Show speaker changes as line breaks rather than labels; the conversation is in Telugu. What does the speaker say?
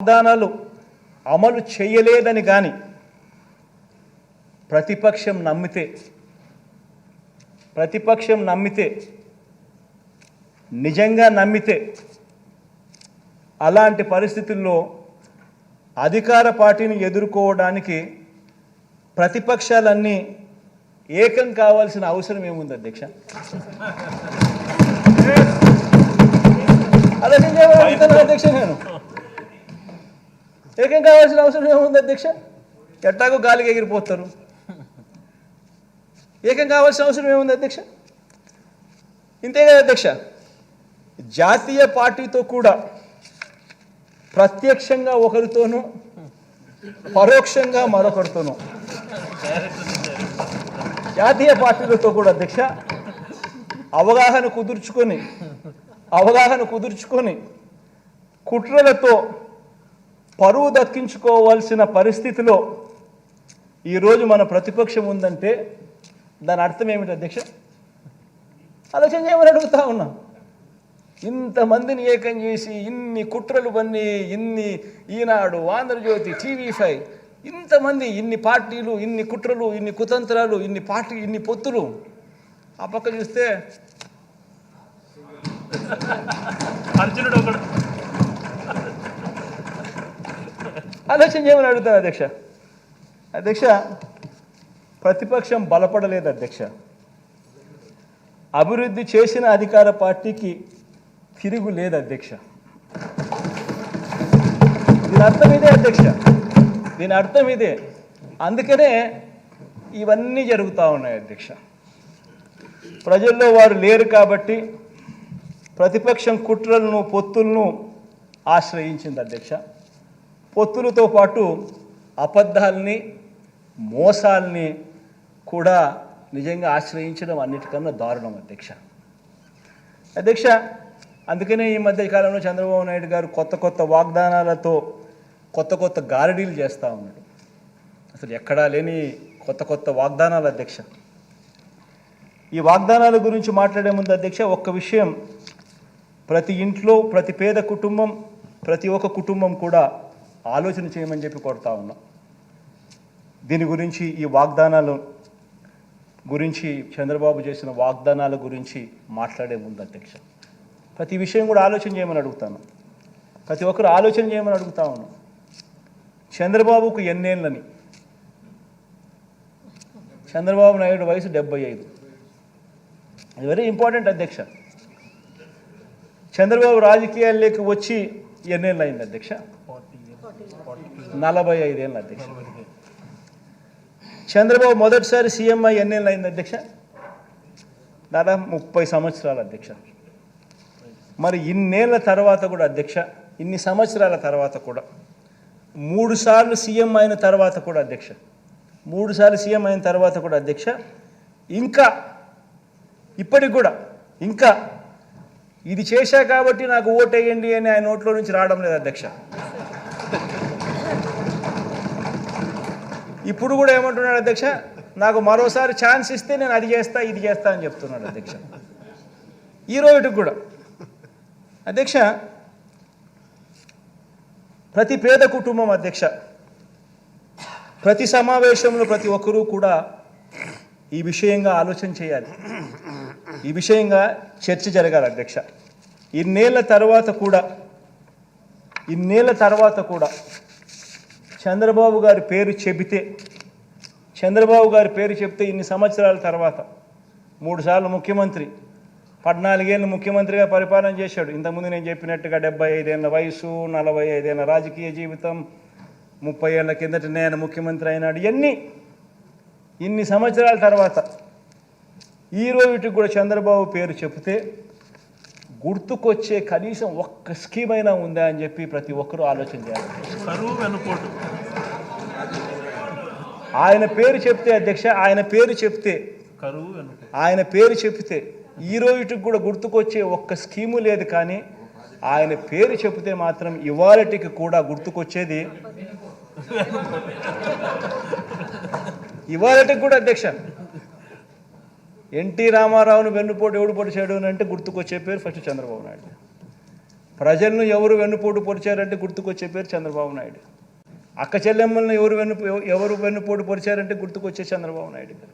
వాగ్దానాలు అమలు చేయలేదని కానీ ప్రతిపక్షం నమ్మితే ప్రతిపక్షం నమ్మితే నిజంగా నమ్మితే అలాంటి పరిస్థితుల్లో అధికార పార్టీని ఎదుర్కోవడానికి ప్రతిపక్షాలన్నీ ఏకం కావాల్సిన అవసరం ఏముంది అధ్యక్ష? అదే అధ్యక్ష నేను. ఏకం కావాల్సిన అవసరం ఏముంది అధ్యక్ష? ఎట్టాగో గాలికి ఎగిరిపోతారు. ఏకం కావాల్సిన అవసరం ఏముంది అధ్యక్ష? ఇంతే కదా అధ్యక్ష? జాతీయ పార్టీతో కూడా ప్రత్యక్షంగా ఒకరితోనూ పరోక్షంగా మరొకరితోనూ. జాతీయ పార్టీలతో కూడా అధ్యక్ష అవగాహన కుదుర్చుకొని అవగాహన కుదుర్చుకొని కుట్రలతో పరువు దక్కించుకోవాల్సిన పరిస్థితిలో ఈరోజు మన ప్రతిపక్షం ఉందంటే దాని అర్థం ఏమిటి అధ్యక్ష? ఆలోచన చేయమని అడుగుతా ఉన్నా. ఇంతమందిని ఏకం చేసి ఇన్ని కుట్రలు పన్ని ఇన్ని ఈనాడు ఆంధ్రజ్యోతి టీవీ ఫైవ్ ఇంతమంది ఇన్ని పార్టీలు ఇన్ని కుట్రలు ఇన్ని కుతంత్రాలు ఇన్ని పార్టీ ఇన్ని పొత్తులు ఆ పక్క చూస్తే
అర్జునుడు ఒకడు.
ఆలోచన చేయమని అడుగుతాను అధ్యక్ష? అధ్యక్ష ప్రతిపక్షం బలపడలేదు అధ్యక్ష. అభివృద్ధి చేసిన అధికార పార్టీకి తిరుగు లేదు అధ్యక్ష. దీని అర్థం ఇదే అధ్యక్ష. దీని అర్థం ఇదే. అందుకనే ఇవన్నీ జరుగుతూ ఉన్నాయి అధ్యక్ష. ప్రజల్లో వారు లేరు కాబట్టి ప్రతిపక్షం కుట్రలను పొత్తులను ఆశ్రయించింది అధ్యక్ష. పొత్తులతో పాటు అబద్ధాలని మోసాల్ని కూడా నిజంగా ఆశ్రయించడం అన్నిటికన్నా దారుణం అధ్యక్ష. అధ్యక్ష అందుకనే ఈ మధ్య కాలంలో చంద్రబాబు నాయుడు గారు కొత్త కొత్త వాగ్దానాలతో కొత్త కొత్త గారడీలు చేస్తూ ఉన్నాడు. అసలు ఎక్కడా లేని కొత్త కొత్త వాగ్దానాలు అధ్యక్ష. ఈ వాగ్దానాల గురించి మాట్లాడే ముందు అధ్యక్ష ఒక్క విషయం. ప్రతి ఇంట్లో ప్రతి పేద కుటుంబం ప్రతి ఒక్క కుటుంబం కూడా ఆలోచన చేయమని చెప్పి కోరుతా ఉన్నాం. దీని గురించి ఈ వాగ్దానాలు గురించి చంద్రబాబు చేసిన వాగ్దానాల గురించి మాట్లాడే ముందు అధ్యక్ష ప్రతి విషయం కూడా ఆలోచన చేయమని అడుగుతాను. ప్రతి ఒక్కరు ఆలోచన చేయమని అడుగుతా ఉన్నాం. చంద్రబాబుకు ఎన్నేళ్ళని? చంద్రబాబు నాయుడు వయసు డెబ్బై ఐదు. అది వెరీ ఇంపార్టెంట్ అధ్యక్ష. చంద్రబాబు రాజకీయాల్లోకి వచ్చి ఎన్నేళ్ళు అయింది అధ్యక్ష? నలభై ఐదేళ్ళు అధ్యక్ష. చంద్రబాబు మొదటిసారి సీఎం అయ్యి ఎన్నేళ్ళు అయింది అధ్యక్ష? దాదాపు ముప్పై సంవత్సరాలు అధ్యక్ష. మరి ఇన్నేళ్ళ తర్వాత కూడా అధ్యక్ష ఇన్ని సంవత్సరాల తర్వాత కూడా. మూడు సార్లు సీఎం అయిన తర్వాత కూడా అధ్యక్ష. మూడు సార్లు సీఎం అయిన తర్వాత కూడా అధ్యక్ష. ఇంకా ఇప్పటికి కూడా ఇంకా. ఇది చేశా కాబట్టి నాకు ఓటేయండి అని ఆయన నోట్లో నుంచి రావడం లేదు అధ్యక్ష. ఇప్పుడు కూడా ఏమంటున్నాడు అధ్యక్ష? నాకు మరోసారి ఛాన్స్ ఇస్తే నేను అది చేస్తా ఇది చేస్తా అని చెప్తున్నాడు అధ్యక్ష. ఈ రోజుకి కూడా. అధ్యక్ష ప్రతి పేద కుటుంబం అధ్యక్ష ప్రతి సమావేశంలో ప్రతి ఒక్కరూ కూడా ఈ విషయంగా ఆలోచన చేయాలి. ఈ విషయంగా చర్చ జరగాలి అధ్యక్ష. ఇన్నేళ్ళ తర్వాత కూడా ఇన్నేళ్ళ తర్వాత కూడా చంద్రబాబు గారి పేరు చెబితే చంద్రబాబు గారి పేరు చెప్తే ఇన్ని సంవత్సరాల తర్వాత మూడుసార్లు ముఖ్యమంత్రి పద్నాలుగేళ్ళు ముఖ్యమంత్రిగా పరిపాలన చేశాడు. ఇంతకుముందు నేను చెప్పినట్టుగా డెబ్బై ఐదేళ్ళ వయసు నలభై ఐదేళ్ళ రాజకీయ జీవితం ముప్పై ఏళ్ళ కిందట నేను ముఖ్యమంత్రి అయినాడు. ఇవన్నీ ఇన్ని సంవత్సరాల తర్వాత ఈ రోజుకి కూడా చంద్రబాబు పేరు చెబితే గుర్తుకొచ్చే కనీసం ఒక్క స్కీమ్ అయినా ఉందా అని చెప్పి ప్రతి ఒక్కరూ ఆలోచన చేయాలి.
కరువు వెనుకోటు
ఆయన పేరు చెప్తే అధ్యక్ష ఆయన పేరు చెప్తే
కరువు
ఆయన పేరు చెప్తే ఈ రోజుకి కూడా గుర్తుకొచ్చే ఒక్క స్కీము లేదు కానీ ఆయన పేరు చెప్తే మాత్రం ఇవాళటికి కూడా గుర్తుకొచ్చేది. ఇవాళటికి కూడా అధ్యక్ష. ఎన్టీ రామారావును వెన్నుపోటు ఎవడు పొడిచాడు అని అంటే గుర్తుకొచ్చే పేరు ఫస్ట్ చంద్రబాబు నాయుడు. ప్రజలను ఎవరు వెన్నుపోటు పొడిచారంటే గుర్తుకొచ్చే పేరు చంద్రబాబు నాయుడు. అక్క చెల్లెమ్మల్ని ఎవరు వెన్ను ఎవరు వెన్నుపోటు పొడిచారంటే గుర్తుకొచ్చే చంద్రబాబు నాయుడు గారు.